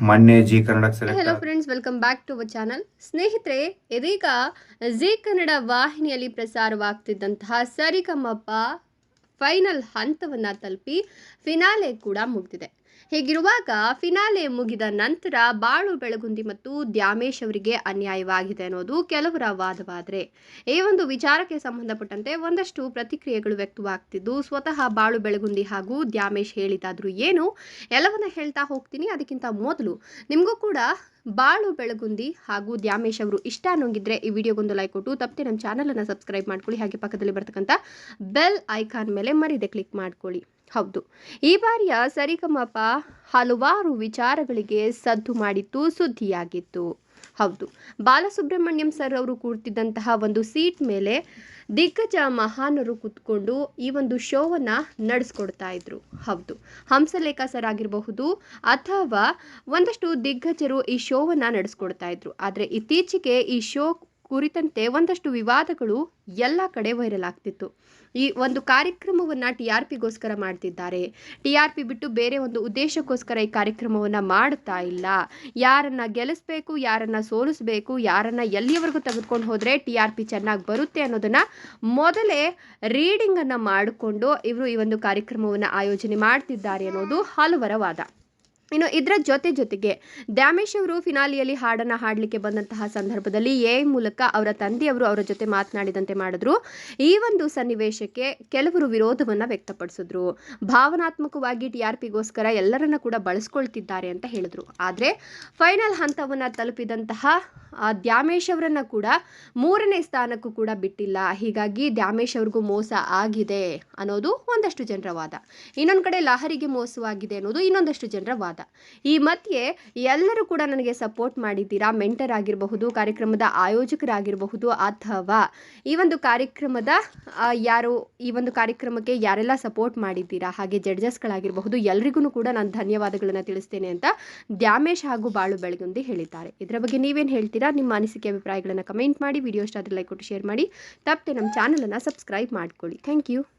ಮೊನ್ನೆ G hello friends welcome back to our channel ಸ್ನೇಹಿತರೆ ಇದೀಗ ಜಿ ಕನ್ನಡ ವಾಹಿನಿಯಲ್ಲಿ ಪ್ರಸಾರವಾಗ್ತಿದ್ದಂತಹ ಸರಿಗಮ್ಮಪ್ಪ ಫೈನಲ್ ಹಂತವನ್ನು ತಲುಪಿ ಫಿನಾಲೆ ಕೂಡ ಮುಗಿದಿದೆ. ಹೀಗಿರುವಾಗ ಫಿನಾಲೆ ಮುಗಿದ ನಂತರ ಬಾಳು ಬೆಳಗುಂದಿ ಮತ್ತು ದ್ಯಾಮೇಶ್ ಅವರಿಗೆ ಅನ್ಯಾಯವಾಗಿದೆ ಅನ್ನೋದು ಕೆಲವರ ವಾದವಾದರೆ. ಈ ಒಂದು ವಿಚಾರಕ್ಕೆ ಸಂಬಂಧಪಟ್ಟಂತೆ ಒಂದಷ್ಟು ಪ್ರತಿಕ್ರಿಯೆಗಳು ವ್ಯಕ್ತವಾಗ್ತಿದ್ದು, ಸ್ವತಃ ಬಾಳು ಬೆಳಗುಂದಿ ಹಾಗೂ ದ್ಯಾಮೇಶ್ ಹೇಳಿದಾದ್ರೂ ಏನು? ಎಲ್ಲವನ್ನ ಹೇಳ್ತಾ ಹೋಗ್ತೀನಿ. ಅದಕ್ಕಿಂತ ಮೊದಲು ನಿಮಗೂ ಕೂಡ ಬಾಳು ಬೆಳಗುಂದಿ ಹಾಗೂ ದ್ಯಾಮೇಶ್ ಅವರು ಇಷ್ಟ ಅನ್ನೋಂಗಿದ್ರೆ ಈ ವಿಡಿಯೋಗೊಂದು ಲೈಕ್ ಕೊಟ್ಟು, ತಪ್ಪದೆ ನಮ್ಮ ಚಾನಲನ್ನು ಸಬ್ಸ್ಕ್ರೈಬ್ ಮಾಡ್ಕೊಳ್ಳಿ. ಹಾಗೆ ಪಕ್ಕದಲ್ಲಿ ಬರ್ತಕ್ಕಂಥ ಬೆಲ್ ಐಕಾನ್ ಮೇಲೆ ಮರಿದೆ ಕ್ಲಿಕ್ ಮಾಡ್ಕೊಳ್ಳಿ. ಹೌದು. ಈ ಬಾರಿಯ ಸರಿಗಮಪ ಹಲವಾರು ವಿಚಾರಗಳಿಗೆ ಸದ್ದು ಮಾಡಿತ್ತು ಸುದ್ದಿಯಾಗಿತ್ತು. ಹೌದು. ಬಾಲಸುಬ್ರಹ್ಮಣ್ಯಂ ಸರ್ ಅವರು ಕೂರ್ತಿದ್ದಂತಹ ಒಂದು ಸೀಟ್ ಮೇಲೆ ದಿಗ್ಗಜ ಮಹಾನರು ಕೂತ್ಕೊಂಡು ಈ ಒಂದು ಶೋವನ್ನು ನಡೆಸ್ಕೊಡ್ತಾ ಇದ್ರು. ಹೌದು. ಹಂಸಲೇಖ ಸರ್ ಆಗಿರಬಹುದು ಅಥವಾ ಒಂದಷ್ಟು ದಿಗ್ಗಜರು ಈ ಶೋವನ್ನು ನಡೆಸ್ಕೊಡ್ತಾ ಇದ್ರು. ಆದರೆ ಇತ್ತೀಚೆಗೆ ಈ ಶೋ ಕುರಿತಂತೆ ಒಂದಷ್ಟು ವಿವಾದಗಳು ಎಲ್ಲ ಕಡೆ ವೈರಲ್ ಆಗ್ತಿತ್ತು. ಈ ಒಂದು ಕಾರ್ಯಕ್ರಮವನ್ನು ಟಿ ಆರ್ ಪಿಗೋಸ್ಕರ ಮಾಡ್ತಿದ್ದಾರೆ. ಟಿ ಆರ್ ಪಿ ಬಿಟ್ಟು ಬೇರೆ ಒಂದು ಉದ್ದೇಶಕ್ಕೋಸ್ಕರ ಈ ಕಾರ್ಯಕ್ರಮವನ್ನು ಮಾಡ್ತಾ ಇಲ್ಲ. ಯಾರನ್ನು ಗೆಲ್ಲಿಸ್ಬೇಕು, ಯಾರನ್ನು ಸೋಲಿಸ್ಬೇಕು, ಯಾರನ್ನು ಎಲ್ಲಿಯವರೆಗೂ ತೆಗೆದುಕೊಂಡು ಹೋದರೆ ಟಿ ಆರ್ ಪಿ ಚೆನ್ನಾಗಿ ಬರುತ್ತೆ ಅನ್ನೋದನ್ನು ಮೊದಲೇ ರೀಡಿಂಗನ್ನು ಮಾಡಿಕೊಂಡು ಇವರು ಈ ಒಂದು ಕಾರ್ಯಕ್ರಮವನ್ನು ಆಯೋಜನೆ ಮಾಡ್ತಿದ್ದಾರೆ ಅನ್ನೋದು ಹಲವರ ವಾದ. ಇನ್ನು ಇದರ ಜೊತೆ ಜೊತೆಗೆ ದ್ಯಾಮೇಶ್ ಅವರು ಫಿನಾಲಿಯಲ್ಲಿ ಹಾಡನ್ನು ಹಾಡಲಿಕ್ಕೆ ಬಂದಂತಹ ಸಂದರ್ಭದಲ್ಲಿ ಎ ಮೂಲಕ ಅವರ ತಂದೆಯವರು ಅವರ ಜೊತೆ ಮಾತನಾಡಿದಂತೆ ಮಾಡಿದ್ರು. ಈ ಒಂದು ಸನ್ನಿವೇಶಕ್ಕೆ ಕೆಲವರು ವಿರೋಧವನ್ನು ವ್ಯಕ್ತಪಡಿಸಿದ್ರು. ಭಾವನಾತ್ಮಕವಾಗಿ ಟಿ ಆರ್ ಪಿಗೋಸ್ಕರ ಎಲ್ಲರನ್ನ ಕೂಡ ಬಳಸ್ಕೊಳ್ತಿದ್ದಾರೆ ಅಂತ ಹೇಳಿದ್ರು. ಆದರೆ ಫೈನಲ್ ಹಂತವನ್ನು ತಲುಪಿದಂತಹ ದ್ಯಾಮೇಶ್ ಅವರನ್ನ ಕೂಡ ಮೂರನೇ ಸ್ಥಾನಕ್ಕೂ ಕೂಡ ಬಿಟ್ಟಿಲ್ಲ. ಹೀಗಾಗಿ ದ್ಯಾಮೇಶ್ ಅವ್ರಿಗೂ ಮೋಸ ಆಗಿದೆ ಅನ್ನೋದು ಒಂದಷ್ಟು ಜನರ ವಾದ. ಇನ್ನೊಂದು ಕಡೆ ಲಹರಿಗೆ ಮೋಸವಾಗಿದೆ ಅನ್ನೋದು ಇನ್ನೊಂದಷ್ಟು ಜನರ ವಾದ. ಈ ಮಧ್ಯೆ ಎಲ್ಲರೂ ಕೂಡ ನನಗೆ ಸಪೋರ್ಟ್ ಮಾಡಿದ್ದೀರಾ ಮೆಂಟರ್ ಆಗಿರಬಹುದು, ಕಾರ್ಯಕ್ರಮದ ಆಯೋಜಕರಾಗಿರಬಹುದು ಅಥವಾ ಈ ಒಂದು ಕಾರ್ಯಕ್ರಮದ ಯಾರು, ಈ ಒಂದು ಕಾರ್ಯಕ್ರಮಕ್ಕೆ ಯಾರೆಲ್ಲ ಸಪೋರ್ಟ್ ಮಾಡಿದ್ದೀರಾ, ಹಾಗೆ ಜಡ್ಜಸ್ಗಳಾಗಿರಬಹುದು ಎಲ್ರಿಗೂ ಕೂಡ ನಾನು ಧನ್ಯವಾದಗಳನ್ನು ತಿಳಿಸ್ತೇನೆ ಅಂತ ದ್ಯಾಮೇಶ್ ಹಾಗೂ ಬಾಳು ಬೆಳಗುಂದಿ ಹೇಳಿದ್ದಾರೆ. ಇದರ ಬಗ್ಗೆ ನೀವೇನು ಹೇಳ್ತೀರಾ, ನಿಮ್ಮ ಅನಿಸಿಕೆ, ಅಭಿಪ್ರಾಯಗಳನ್ನು ಕಮೆಂಟ್ ಮಾಡಿ ವಿಡಿಯೋ ಇಷ್ಟ ಆದರೆ ಲೈಕ್ ಕೊಟ್ಟು ಶೇರ್ ಮಾಡಿ, ತಪ್ಪದೆ ನಮ್ಮ ಚಾನಲನ್ನು ಸಬ್ಸ್ಕ್ರೈಬ್ ಮಾಡ್ಕೊಳ್ಳಿ. Thank you